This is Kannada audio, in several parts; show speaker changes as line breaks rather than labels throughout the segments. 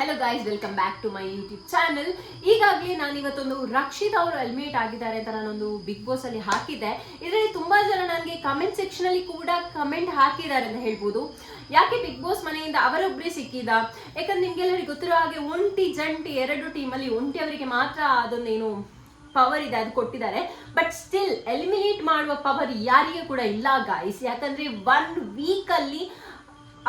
Hello guys welcome back to my YouTube channel ಈಗಾಗಲೇ ನಾನು ಇವತ್ತೊಂದು ರಕ್ಷಿತ್ ಅವರು ಎಲ್ಮೇಟ್ ಆಗಿದ್ದಾರೆ ಅಂತ ನಾನೊಂದು ಬಿಗ್ ಬಾಸ್ ಅಲ್ಲಿ ಹಾಕಿದ್ದೆ. ಇದರಲ್ಲಿ ತುಂಬಾ ಜನ ನನಗೆ ಕಮೆಂಟ್ ಸೆಕ್ಷನ್ ಅಲ್ಲಿ ಕೂಡ ಕಮೆಂಟ್ ಹಾಕಿದ್ದಾರೆ ಅಂತ ಹೇಳ್ಬೋದು. ಯಾಕೆ ಬಿಗ್ ಬಾಸ್ ಮನೆಯಿಂದ ಅವರೊಬ್ಬರೇ ಸಿಕ್ಕಿದ? ಯಾಕಂದ್ರೆ ನಿಮ್ಗೆಲ್ಲರಿಗೂ ಗೊತ್ತಿರೋ ಹಾಗೆ ಒಂಟಿ ಜಂಟಿ ಎರಡು ಟೀಮಲ್ಲಿ ಒಂಟಿ ಅವರಿಗೆ ಮಾತ್ರ ಅದೊಂದೇನು ಪವರ್ ಇದೆ, ಅದು ಕೊಟ್ಟಿದ್ದಾರೆ. ಬಟ್ ಸ್ಟಿಲ್ ಎಲಿಮಿನೇಟ್ ಮಾಡುವ ಪವರ್ ಯಾರಿಗೆ ಕೂಡ ಇಲ್ಲ ಗಾಯ್ಸ್ ಯಾಕಂದ್ರೆ ಒನ್ ವೀಕ್ ಅಲ್ಲಿ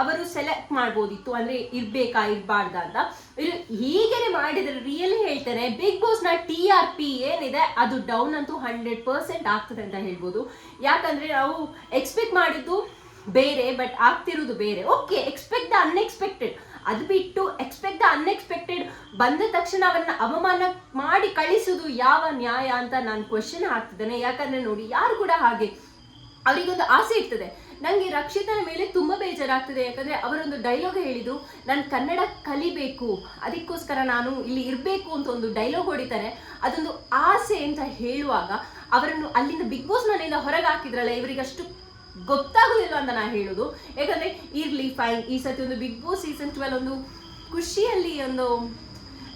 ಅವರು ಸೆಲೆಕ್ಟ್ ಮಾಡ್ಬೋದಿತ್ತು, ಅಂದ್ರೆ ಇರ್ಬೇಕಾ, ಇರ್ಬಾರ್ದ ಅಂತ. ಇವ್ರು ಹೀಗೇನೆ ಮಾಡಿದ್ರೆ ರಿಯಲಿ ಹೇಳ್ತಾರೆ ಬಿಗ್ ಬಾಸ್ನ ಟಿ ಆರ್ ಪಿ ಏನಿದೆ, ಅದು ಡೌನ್ ಅಂತೂ ಹಂಡ್ರೆಡ್ ಪರ್ಸೆಂಟ್ ಆಗ್ತದೆ ಅಂತ ಹೇಳ್ಬೋದು. ಯಾಕಂದ್ರೆ ನಾವು ಎಕ್ಸ್ಪೆಕ್ಟ್ ಮಾಡಿದ್ದು ಬೇರೆ ಬಟ್ ಆಗ್ತಿರೋದು ಬೇರೆ. ಓಕೆ ಎಕ್ಸ್ಪೆಕ್ಟ್ ದ ಅನ್ಎಕ್ಸ್ಪೆಕ್ಟೆಡ್ ಅದು ಬಿಟ್ಟು ಎಕ್ಸ್ಪೆಕ್ಟ್ ದ ಅನ್ಎಕ್ಸ್ಪೆಕ್ಟೆಡ್ ಬಂದ ತಕ್ಷಣ ಅವನ್ನ ಅವಮಾನ ಮಾಡಿ ಕಳಿಸೋದು ಯಾವ ನ್ಯಾಯ ಅಂತ ನಾನು ಕ್ವಶನ್ ಹಾಕ್ತಿದ್ದೇನೆ. ಯಾಕಂದ್ರೆ ನೋಡಿ, ಯಾರು ಕೂಡ ಹಾಗೆ, ಅವರಿಗೊಂದು ಆಸೆ ಇರ್ತದೆ. ನನಗೆ ರಕ್ಷಿತನ ಮೇಲೆ ತುಂಬ ಬೇಜಾರಾಗ್ತದೆ. ಯಾಕಂದ್ರೆ ಅವರೊಂದು ಡೈಲಾಗ್ ಹೇಳಿದ್ರು ನಾನು ಕನ್ನಡ ಕಲಿಬೇಕು. ಅದಕ್ಕೋಸ್ಕರ ನಾನು ಇಲ್ಲಿ ಇರಬೇಕು ಅಂತ ಒಂದು ಡೈಲಾಗ್ ಹೊಡಿತಾರೆ. ಅದೊಂದು ಆಸೆ ಅಂತ ಹೇಳುವಾಗ ಅವರನ್ನು ಅಲ್ಲಿಂದ ಬಿಗ್ ಬಾಸ್ ಮನೆಯಿಂದ ಹೊರಗೆ ಹಾಕಿದ್ರಲ್ಲ, ಇವರಿಗೆ ಅಷ್ಟು ಗೊತ್ತಾಗುದಿಲ್ಲ ಅಂತ ನಾನು ಹೇಳೋದು. ಯಾಕಂದ್ರೆ ಇರ್ಲಿ ಫೈನ್ ಈ ಸತಿ ಒಂದು ಬಿಗ್ ಬಾಸ್ ಸೀಸನ್ ಟ್ವೆಲ್ ಒಂದು ಖುಷಿಯಲ್ಲಿ ಒಂದು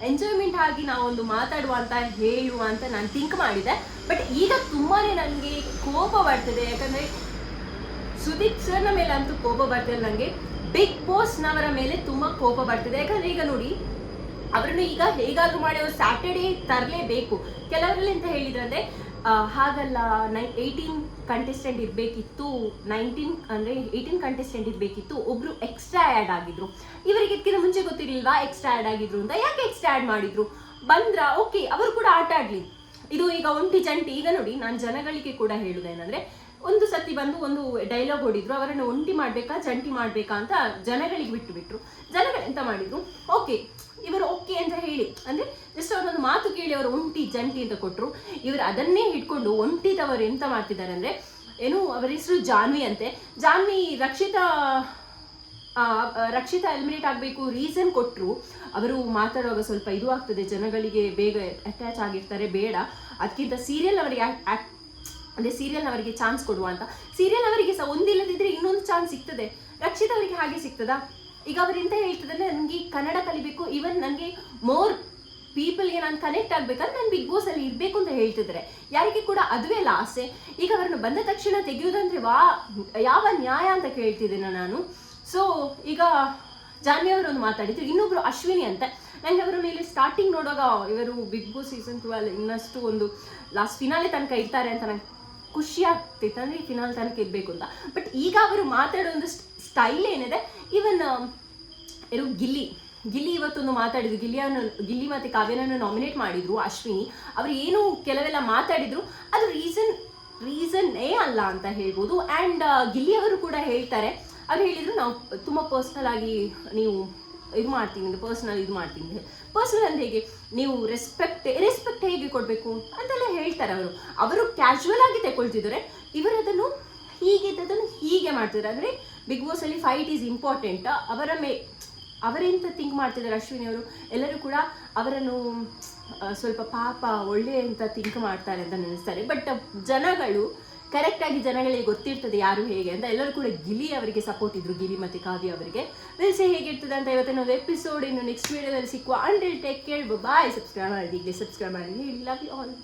ಎಂಜಾಯ್ಮೆಂಟ್ ಆಗಿ ನಾವೊಂದು ಮಾತಾಡುವ ಅಂತ ಹೇಳುವ ಅಂತ ನಾನು ಥಿಂಕ್ ಮಾಡಿದೆ. ಬಟ್ ಈಗ ತುಂಬಾ ನನಗೆ ಕೋಪ ಬರ್ತದೆ ಯಾಕಂದ್ರೆ ಸುದೀಪ್ ಸರ್ನ ಮೇಲೆ ಅಂತೂ ಕೋಪ ಬರ್ತಿದೆ ನನಗೆ ಬಿಗ್ ಬಾಸ್ನವರ ಮೇಲೆ ತುಂಬಾ ಕೋಪ ಬರ್ತಿದೆ. ಯಾಕಂದ್ರೆ ಈಗ ನೋಡಿ, ಅವರನ್ನು ಈಗ ಹೇಗಾದ್ರೂ ಮಾಡಿ ಅವರು ಸ್ಯಾಟರ್ಡೇ ತರಲೇಬೇಕು. ಕೆಲವರಲ್ಲಿ ಅಂತ ಹೇಳಿದ್ರಂದ್ರೆ ಹಾಗಲ್ಲ ನೈ ಏಯ್ಟೀನ್ ಕಂಟೆಸ್ಟೆಂಟ್ ಇರಬೇಕಿತ್ತು. ನೈನ್ಟೀನ್ ಅಂದರೆ ಏಯ್ಟೀನ್ ಕಂಟೆಸ್ಟೆಂಟ್ ಇರಬೇಕಿತ್ತು. ಒಬ್ರು ಎಕ್ಸ್ಟ್ರಾ ಆ್ಯಡ್ ಆಗಿದ್ರು. ಇವರಿಗೆ ಇದಕ್ಕಿಂತ ಮುಂಚೆ ಗೊತ್ತಿರಲಿಲ್ವಾ ಎಕ್ಸ್ಟ್ರಾ ಆ್ಯಡ್ ಆಗಿದ್ರು ಅಂತ? ಯಾಕೆ ಎಕ್ಸ್ಟ್ರಾ ಆ್ಯಡ್ ಮಾಡಿದ್ರು? ಬಂದ್ರ? ಓಕೆ ಅವರು ಕೂಡ ಆಟ ಆಡಲಿ. ಇದು ಈಗ ಒಂಟಿ ಜಂಟಿ. ಈಗ ನೋಡಿ, ನಾನು ಜನಗಳಿಗೆ ಕೂಡ ಹೇಳುವುದೇನೆಂದ್ರೆ ಒಂದು ಸತಿ ಬಂದು ಒಂದು ಡೈಲಾಗ್ ಹೊಡಿದ್ರು, ಅವರನ್ನು ಒಂಟಿ ಮಾಡ್ಬೇಕಾ, ಜಂಟಿ ಮಾಡ್ಬೇಕಾ ಅಂತ ಜನಗಳಿಗೆ ಬಿಟ್ಟು ಬಿಟ್ರು ಜನಗಳು ಎಂತ ಮಾಡಿದ್ರು? ಓಕೆ ಇವರು ಓಕೆ ಅಂತ ಹೇಳಿ, ಅಂದ್ರೆ ಜಸ್ಟ್ ಅವರೊಂದು ಮಾತು ಕೇಳಿ ಅವರು ಒಂಟಿ, ಜಂಟಿ ಅಂತ ಕೊಟ್ರು. ಇವರು ಅದನ್ನೇ ಹಿಡ್ಕೊಂಡು ಒಂಟಿದವರು ಎಂತ ಮಾಡ್ತಿದ್ದಾರೆ ಅಂದ್ರೆ, ಏನು, ಅವರ ಹೆಸರು ಜಾನ್ವಿ ಅಂತೆ. ಜಾನ್ವಿ ರಕ್ಷಿತಾ ರಕ್ಷಿತಾ ಎಲಿಮಿನೇಟ್ ಆಗಬೇಕು ರೀಸನ್ ಕೊಟ್ಟರು ಅವರು ಮಾತಾಡುವಾಗ ಸ್ವಲ್ಪ ಇದು ಆಗ್ತದೆ, ಜನಗಳಿಗೆ ಬೇಗ ಅಟ್ಯಾಚ್ ಆಗಿರ್ತಾರೆ, ಬೇಡ. ಅದಕ್ಕಿಂತ ಸೀರಿಯಲ್ ಅವರಿಗೆ act- ಅಂದ್ರೆ ಸೀರಿಯಲ್ ಅವರಿಗೆ ಚಾನ್ಸ್ ಕೊಡುವ ಅಂತ. ಸೀರಿಯಲ್ ಅವರಿಗೆ ಸಹ ಒಂದಿಲ್ಲದಿದ್ರೆ ಇನ್ನೊಂದು ಚಾನ್ಸ್ ಸಿಗ್ತದೆ. ರಕ್ಷಿತ್ ಅವರಿಗೆ ಹಾಗೆ ಸಿಗ್ತದಾ? ಈಗ ಅವರಿಂದ ಹೇಳ್ತದೆ ಹೇಳ್ತಿದ್ರೆ ನನಗೆ ಕನ್ನಡ ಕಲಿಬೇಕು ಈವನ್ ನನಗೆ ಮೋರ್ ಪೀಪಲ್ಗೆ ನಾನು ಕನೆಕ್ಟ್ ಆಗ್ಬೇಕಂದ್ರೆ ನಾನು ಬಿಗ್ ಬಾಸ್ ಅಲ್ಲಿ ಇರಬೇಕು ಅಂತ ಹೇಳ್ತಿದ್ರೆ ಯಾರಿಗೆ ಕೂಡ ಅದುವೇ ಅಲ್ಲ ಆಸೆ. ಈಗ ಅವರನ್ನು ಬಂದ ತಕ್ಷಣ ತೆಗೆಯುವುದಂದ್ರೆ ವಾ, ಯಾವ ನ್ಯಾಯ ಅಂತ ಕೇಳ್ತಿದ್ದೇನೆ ನಾನು. ಸೊ ಈಗ ಜಾನ್ವಿ ಅವರೊಂದು ಮಾತಾಡಿದ್ರು, ಇನ್ನೊಬ್ರು ಅಶ್ವಿನಿ ಅಂತ. ನನಗೆ ಅವರ ಮೇಲೆ ಸ್ಟಾರ್ಟಿಂಗ್ ನೋಡುವಾಗ ಇವರು ಬಿಗ್ ಬಾಸ್ ಸೀಸನ್ ಟ್ವೆಲ್ ಇನ್ನಷ್ಟು ಒಂದು ಲಾಸ್ಟ್ ಫಿನಾಲೆ ತನಕ ಇರ್ತಾರೆ ಅಂತ ನಂಗೆ ಖುಷಿ ಆಗ್ತಿತ್ತು ಅಂದರೆ ಫಿನಾಲ್ ತನಕ ಇರಬೇಕು ಅಂತ. ಬಟ್ ಈಗ ಅವರು ಮಾತಾಡೋ ಒಂದು ಸ್ಟೈಲ್ ಏನಿದೆ ಈವನ್ ಇರು ಗಿಲ್ಲಿ ಗಿಲ್ಲಿ ಇವತ್ತೊಂದು ಮಾತಾಡಿದ್ರು. ಗಿಲ್ಲಿಯನ್ನು, ಗಿಲ್ಲಿ ಮತ್ತು ಕಾವ್ಯನನ್ನು ನಾಮಿನೇಟ್ ಮಾಡಿದ್ರು, ಅಶ್ವಿನಿ. ಅವರು ಏನು ಕೆಲವೆಲ್ಲ ಮಾತಾಡಿದ್ರು. ಅದು ರೀಸನ್ ರೀಸನ್ನೇ ಅಲ್ಲ ಅಂತ ಹೇಳ್ಬೋದು. ಆ್ಯಂಡ್ ಗಿಲ್ಲಿ ಅವರು ಕೂಡ ಹೇಳ್ತಾರೆ. ಅವ್ರು ಹೇಳಿದ್ರು, ನಾವು ತುಂಬ ಪರ್ಸ್ನಲ್ ಆಗಿ ನೀವು ಇದು ಮಾಡ್ತೀನಿ ಪರ್ಸ್ನಲ್ ಇದು ಮಾಡ್ತೀನಿ. ಪರ್ಸ್ನಲ್ ಅಂದ್ರೆ ಹೇಗೆ? ನೀವು ರೆಸ್ಪೆಕ್ಟ್ ರೆಸ್ಪೆಕ್ಟ್ ಹೇಗೆ ಕೊಡಬೇಕು ಅಂತೆಲ್ಲ ಹೇಳ್ತಾರೆ ಅವರು. ಅವರು ಕ್ಯಾಶುವಲ್ ಆಗಿ ತಗೊಳ್ತಿದ್ದಾರೆ. ಇವರು ಅದನ್ನು ಹೀಗೆ ಅದನ್ನು ಹೀಗೆ ಮಾಡ್ತಿದ್ದಾರೆ. ಅಂದರೆ ಬಿಗ್ ಬಾಸ್ ಅಲ್ಲಿ ಫೈಟ್ ಈಸ್ ಇಂಪಾರ್ಟೆಂಟ್ ಅವರ ಮೇ, ಅವರೆಂತ ಥಿಂಕ್ ಮಾಡ್ತಿದ್ದಾರೆ ಅಶ್ವಿನಿ ಅವರು? ಎಲ್ಲರೂ ಕೂಡ ಅವರನ್ನು ಸ್ವಲ್ಪ ಪಾಪ ಒಳ್ಳೆ ಅಂತ ಥಿಂಕ್ ಮಾಡ್ತಾರೆ ಅಂತ ನೆನೆಸ್ತಾರೆ. ಬಟ್ ಜನಗಳು ಕರೆಕ್ಟಾಗಿ ಜನಗಳಿಗೆ ಗೊತ್ತಿರ್ತದೆ ಯಾರು ಹೇಗೆ ಅಂತ. ಎಲ್ಲರೂ ಕೂಡ ಗಿಲಿ ಅವರಿಗೆ ಸಪೋರ್ಟ್ ಇದ್ರು, ಗಿಲಿ ಮತ್ತು ಕಾವ್ಯ ಅವರಿಗೆ. ವಿಲ್ಸೆ ಹೇಗಿರ್ತದೆ ಅಂತ ಇವತ್ತಿನ ಒಂದು ಎಪಿಸೋಡ್ ಇನ್ನು ನೆಕ್ಸ್ಟ್ ವೀಡಿಯೋದಲ್ಲಿ ಸಿಕ್ಕುವ ಅಂಡಿಲ್ ಟೇಕ್ ಕೇಳ್ಬೋ ಬಾಯ್ ಸಬ್ಸ್ಕ್ರೈಬ್ ಮಾಡಿ, ಈಗಲೇ ಸಬ್ಸ್ಕ್ರೈಬ್ ಮಾಡಿ. Love you all